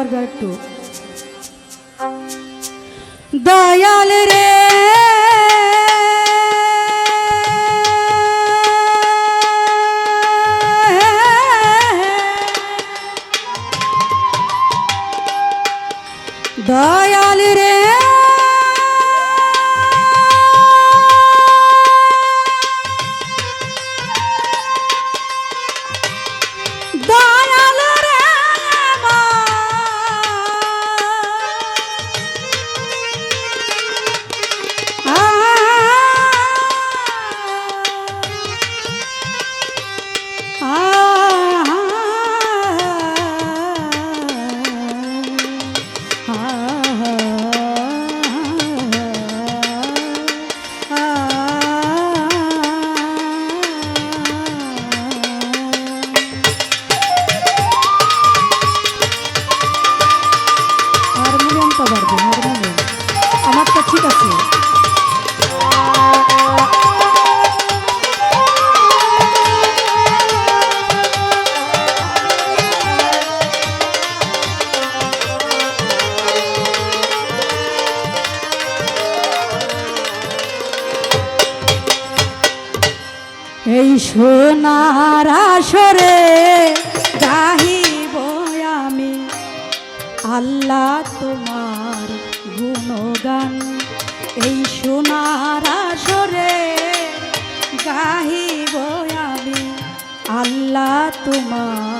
করবে একটু দয়াল রে। দয়াল রে। বাড়বে হারমোনিয়াম আমারটা এই সোনার আসরে আমি আল্লাহ তোমার গুণগান এই সোনার আসরে গাহিব আমি। আল্লাহ তোমার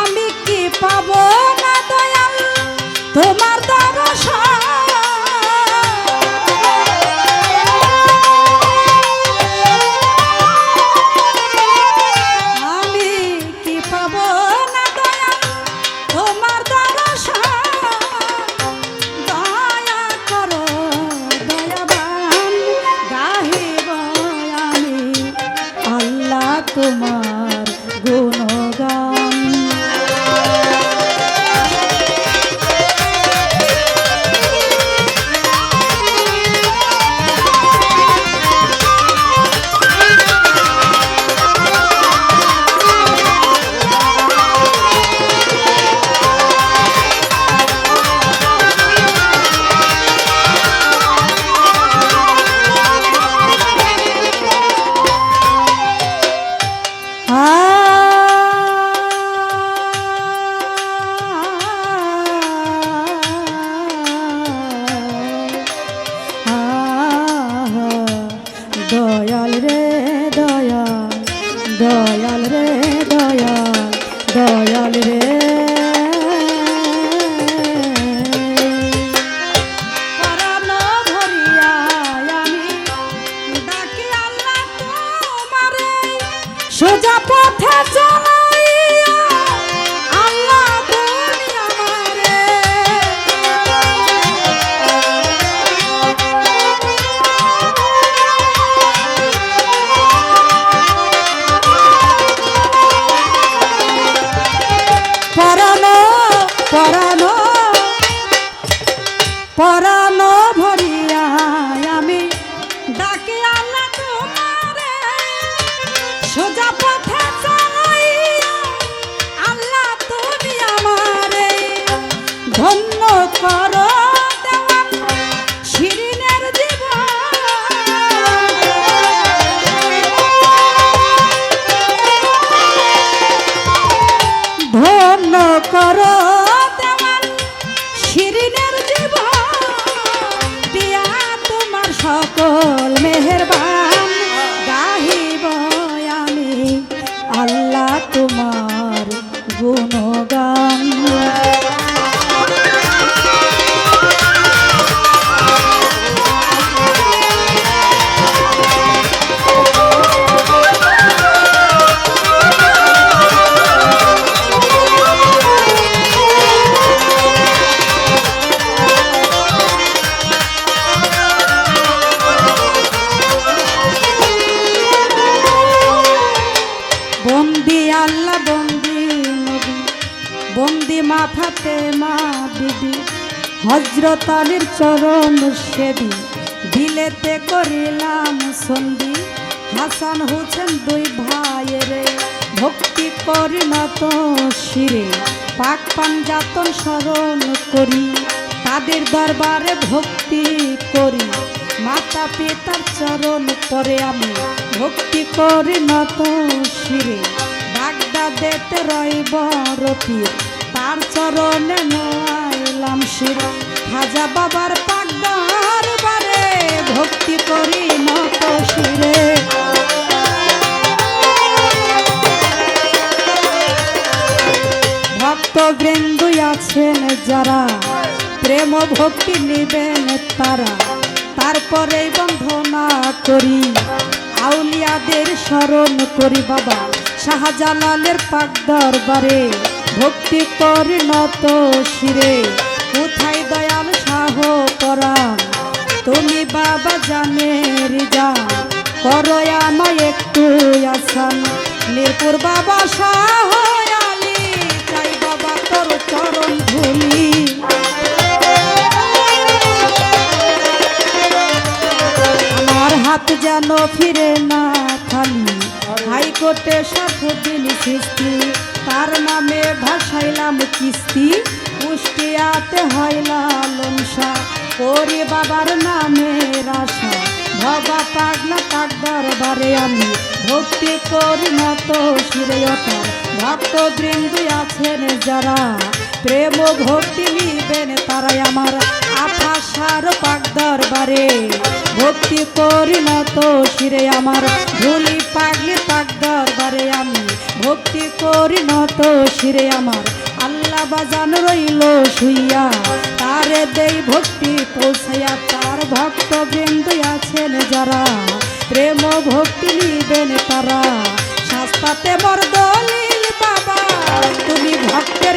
আমি কি তোমার দয়াল রে দয়াল দয়াল রে corazón. বন্দি মাথাতে মা বিবি হজরত আলীর চরণ সেবি, দিলেতে করিলাম সন্ধি। হাসান হোসেন দুই ভাইয়েরে ভক্তি করি না তো শিরে। পাক পাঞ্জাতন স্মরণ করি, তাদের দরবারে ভক্তি করি। মাতা পিতার চরণ পরে আমি ভক্তি করি নত শিরে। বাগদা দেতে রইব রতি তার চরণে নয়লাম শির। হাজা বাবার পাগদার বারে ভক্তি করি নত শিরে। ভক্ত বৃন্দু আছেন যারা, প্রেম ভক্তি নিবেন তারা। তারপরে বন্ধনা করি, আউলিয়াদের স্মরণ করি বাবা। শাহজালালের পাক দরবারে ভক্তি করি নত শিরে। কোথায় দয়াল শাহ পরাণ তুমি বাবা জানের যান করো আমায় একটু আসান। মিরপুর বাবা হাত যেন ফিরে না খালি। হাইকোর্টে সাতদিন কিস্তি তার নামে ভাসাইলাম কিস্তি, কুষ্টিয়াতে হইলাম লংসা করি বাবার নামে আশা ভবা পাগলা পাক দরবারে আমি। ভক্তি করি না তো শিরয়তার ভক্ত বৃন্দু আছেন যারা। প্রেম ভক্তি নিবেন তারাই আমার, আঠাশার পাক দরবারে। ভক্তি করি না তো শিরে আমার ভুলি পাগলি পাক দরবারে ভক্তি করি তো শিরে আমার। আল্লাহ বাজান রইল শুইয়া, তারে দেই ভক্তি পৌঁছাইয়া, তার ভক্ত বিন্দু আছেন যারা। প্রেম ভক্তি নিবেন তারা। শাস্তাতে বর দলিল বাবা, তুমি ভক্তের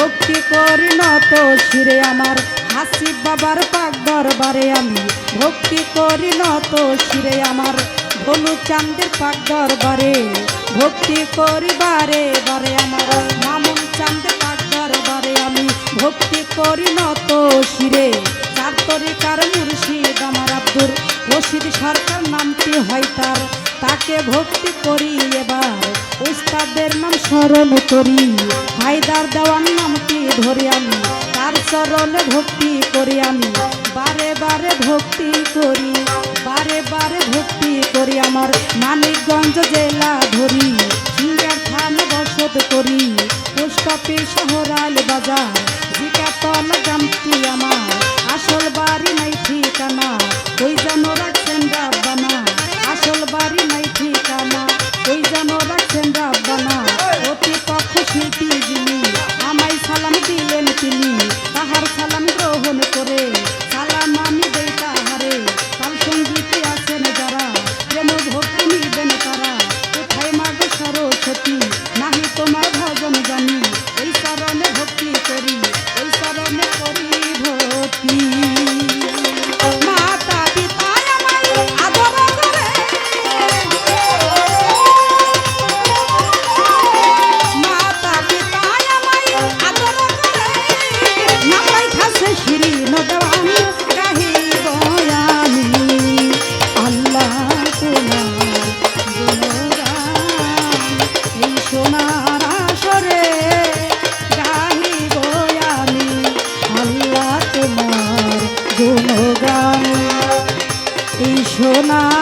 ভক্তি করি নত শিরে আমার। হাসিব বাবার পাক দরবারে আমি ভক্তি করি নত শিরে আমার। ধনু চাঁদের পাক দরবারে ভক্তি করি বারে বারে আমার। মামুন চাঁদের পাক দরবারে আমি ভক্তি করি নত শিরে। চার তরিকার মুর্শিদ আমার আব্দুর। রশিদ সরকার নামটি হয় তার। তাকে ভক্তি করি এবার। উস্তাদের নাম স্মরণ করি। হায়দার দেওয়ার নামটি ধরি আমি। তার চরণে ভক্তি করি আমি। বারে বারে ভক্তি করি। বারে বারে ভক্তি করি আমার। মানিকগঞ্জ জেলা ধরি। থান বসত করি। পোস্ট শহরাল বাজার। জিকাতল গ্রামটি আমার। আসল বাড়ি নাই ঠিকানা। ওই যেন রাখছেন রাব্বানা। আসল বাড়ি নাই ঠিকানা। এই যেন রাখছেন রাব্বানা অতি পক্ষ শিল্পী যিনি, আমায় সালাম দিলেন তিনি। তাহার সালাম গ্রহণ করে বোঝো